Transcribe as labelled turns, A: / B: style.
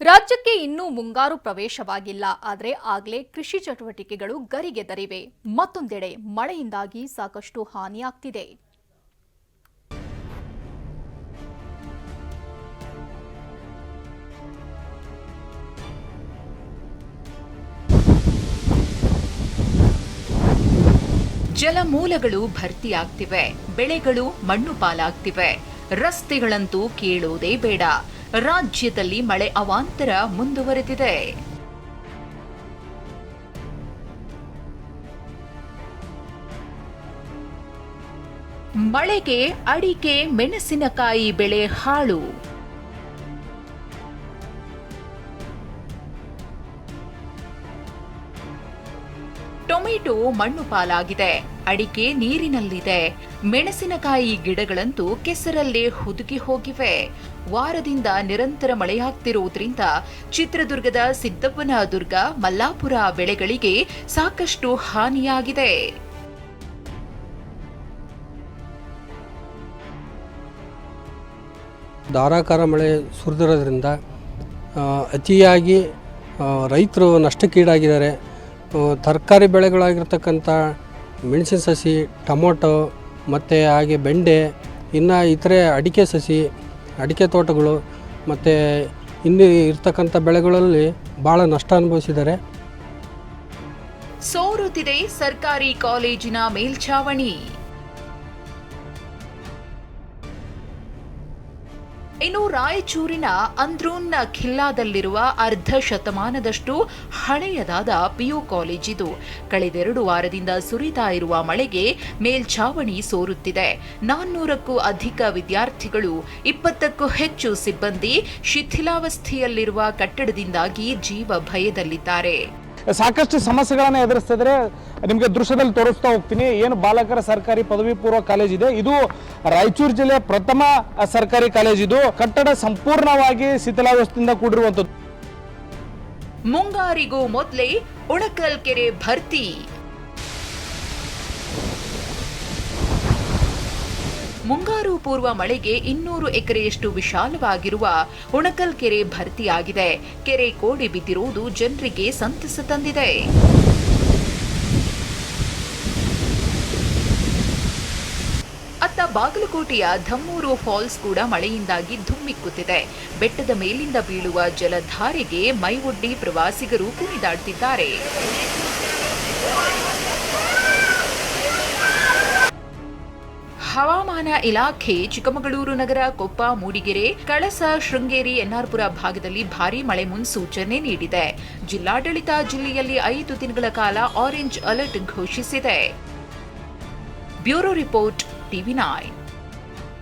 A: ರಾಜ್ಯಕ್ಕೆ ಇನ್ನೂ ಮುಂಗಾರು ಪ್ರವೇಶವಾಗಿಲ್ಲ, ಆದರೆ ಆಗಲೇ ಕೃಷಿ ಚಟುವಟಿಕೆಗಳು ಗರಿಗೆದರಿವೆ ಮತ್ತೊಂದೆಡೆ ಮಳೆಯಿಂದಾಗಿ ಸಾಕಷ್ಟು ಹಾನಿಯಾಗ್ತಿದೆ
B: ಜಲಮೂಲಗಳು ಭರ್ತಿಯಾಗ್ತಿವೆ ಬೆಳೆಗಳು ಮಣ್ಣು ಪಾಲಾಗ್ತಿವೆ. ರಸ್ತೆಗಳಂತೂ ಕೇಳೋದೇ ಬೇಡ. ರಾಜ್ಯದಲ್ಲಿ ಮಳೆ ಅವಾಂತರ ಮುಂದುವರೆದಿದೆ. ಮಳೆಗೆ ಅಡಿಕೆ ಮೆಣಸಿನಕಾಯಿ ಬೆಳೆ ಹಾಳು. ಟೊಮೆಟೊ ಮಣ್ಣು ಪಾಲಾಗಿದೆ. ಅಡಿಕೆ ನೀರಿನಲ್ಲಿದೆ. ಮೆಣಸಿನಕಾಯಿ ಗಿಡಗಳಂತೂ ಕೆಸರಲ್ಲೇ ಹುದುಗಿ ಹೋಗಿವೆ. ವಾರದಿಂದ ನಿರಂತರ ಮಳೆಯಾಗ್ತಿರುವುದರಿಂದ ಚಿತ್ರದುರ್ಗದ ಸಿದ್ದಪ್ಪನ ದುರ್ಗ ಮಲ್ಲಾಪುರ ಬೆಳೆಗಳಿಗೆ ಸಾಕಷ್ಟು ಹಾನಿಯಾಗಿದೆ.
C: ಧಾರಾಕಾರ ಮಳೆ ಸುರಿದಿರೋದ್ರಿಂದ ಅತಿಯಾಗಿ ರೈತರು ನಷ್ಟಕ್ಕೀಡಾಗಿದ್ದಾರೆ. ತರಕಾರಿ ಬೆಳೆಗಳಾಗಿರ್ತಕ್ಕಂಥ ಮೆಣಸಿನ ಸಸಿ, ಟೊಮೊಟೊ ಮತ್ತು ಹಾಗೆ ಬೆಂಡೆ, ಇನ್ನು ಇತರೆ ಅಡಿಕೆ ಸಸಿ, ಅಡಿಕೆ ತೋಟಗಳು ಮತ್ತು ಇನ್ನು ಇರ್ತಕ್ಕಂಥ ಬೆಳೆಗಳಲ್ಲಿ ಭಾಳ ನಷ್ಟ ಅನುಭವಿಸಿದ್ದಾರೆ.
B: ಸೋರುತ್ತಿದೆ ಸರ್ಕಾರಿ ಕಾಲೇಜಿನ ಮೇಲ್ಛಾವಣಿ. ಇನ್ನು ರಾಯಚೂರಿನ ಅಂದ್ರೂನ್ನ ಖಿಲ್ಲಾದಲ್ಲಿರುವ ಅರ್ಧ ಶತಮಾನದಷ್ಟು ಹಳೆಯದಾದ ಪಿಯು ಕಾಲೇಜಿದು ಕಳೆದೆರಡು ವಾರದಿಂದ ಸುರಿತಾ ಇರುವ ಮಳೆಗೆ ಮೇಲ್ಛಾವಣಿ ಸೋರುತ್ತಿದೆ. ನಾನ್ನೂರಕ್ಕೂ ಅಧಿಕ ವಿದ್ಯಾರ್ಥಿಗಳು, ಇಪ್ಪತ್ತಕ್ಕೂ ಹೆಚ್ಚು ಸಿಬ್ಬಂದಿ ಶಿಥಿಲಾವಸ್ಥೆಯಲ್ಲಿರುವ ಕಟ್ಟಡದಿಂದಾಗಿ ಜೀವ ಭಯದಲ್ಲಿದ್ದಾರೆ.
D: ಸಾಕಷ್ಟು ಸಮಸ್ಯೆಗಳನ್ನು ಎದುರಿಸ್ತಿದ್ರೆ ನಿಮಗೆ ದೃಶ್ಯದಲ್ಲಿ ತೋರಿಸ್ತಾ ಹೋಗ್ತೀನಿ. ಏನು ಬಾಲಕರ ಸರ್ಕಾರಿ ಪದವಿ ಪೂರ್ವ ಕಾಲೇಜ್ ಇದೆ. ಇದು ರಾಯಚೂರು ಜಿಲ್ಲೆಯ ಪ್ರಥಮ ಸರ್ಕಾರಿ ಕಾಲೇಜ್ ಇದು. ಕಟ್ಟಡ ಸಂಪೂರ್ಣವಾಗಿ ಶಿಥಿಲಾವಸ್ಥೆಯಿಂದ ಕೂಡಿರುವಂಥದ್ದು.
B: ಮುಂಗಾರಿಗೂ ಮೊದಲೇ ಉಣಕಲ್ ಕೆರೆ ಭರ್ತಿ. ಮುಂಗಾರು ಪೂರ್ವ ಮಳೆಗೆ ಇನ್ನೂರು ಎಕರೆಯಷ್ಟು ವಿಶಾಲವಾಗಿರುವ ಉಣಕಲ್ ಕೆರೆ ಭರ್ತಿಯಾಗಿದೆ. ಕೆರೆ ಕೋಡಿ ಬಿದ್ದಿರುವುದು ಜನರಿಗೆ ಸಂತಸ ತಂದಿದೆ. ಅತ್ತ ಬಾಗಲಕೋಟೆಯ ಧಮ್ಮೂರು ಫಾಲ್ಸ್ ಕೂಡ ಮಳೆಯಿಂದಾಗಿ ಧುಮ್ಮಿಕ್ಕುತ್ತಿದೆ. ಬೆಟ್ಟದ ಮೇಲಿಂದ ಬೀಳುವ ಜಲಧಾರೆಗೆ ಮೈವೊಡ್ಡಿ ಪ್ರವಾಸಿಗರು ಕುಣಿದಾಡ್ತಿದ್ದಾರೆ. ಹವಾಮಾನ ಇಲಾಖೆ ಚಿಕ್ಕಮಗಳೂರು ನಗರ ಕೊಪ್ಪ, ಮೂಡಿಗೆರೆ, ಕಳಸ, ಶೃಂಗೇರಿ, ಎನ್ಆರ್ಪುರ ಭಾಗದಲ್ಲಿ ಭಾರೀ ಮಳೆ ಮುನ್ಸೂಚನೆ ನೀಡಿದೆ. ಜಿಲ್ಲಾಡಳಿತ ಜಿಲ್ಲೆಯಲ್ಲಿ ಐದು ದಿನಗಳ ಕಾಲ ಆರೆಂಜ್ ಅಲರ್ಟ್ ಘೋಷಿಸಿದೆ. Bureau report TV nine.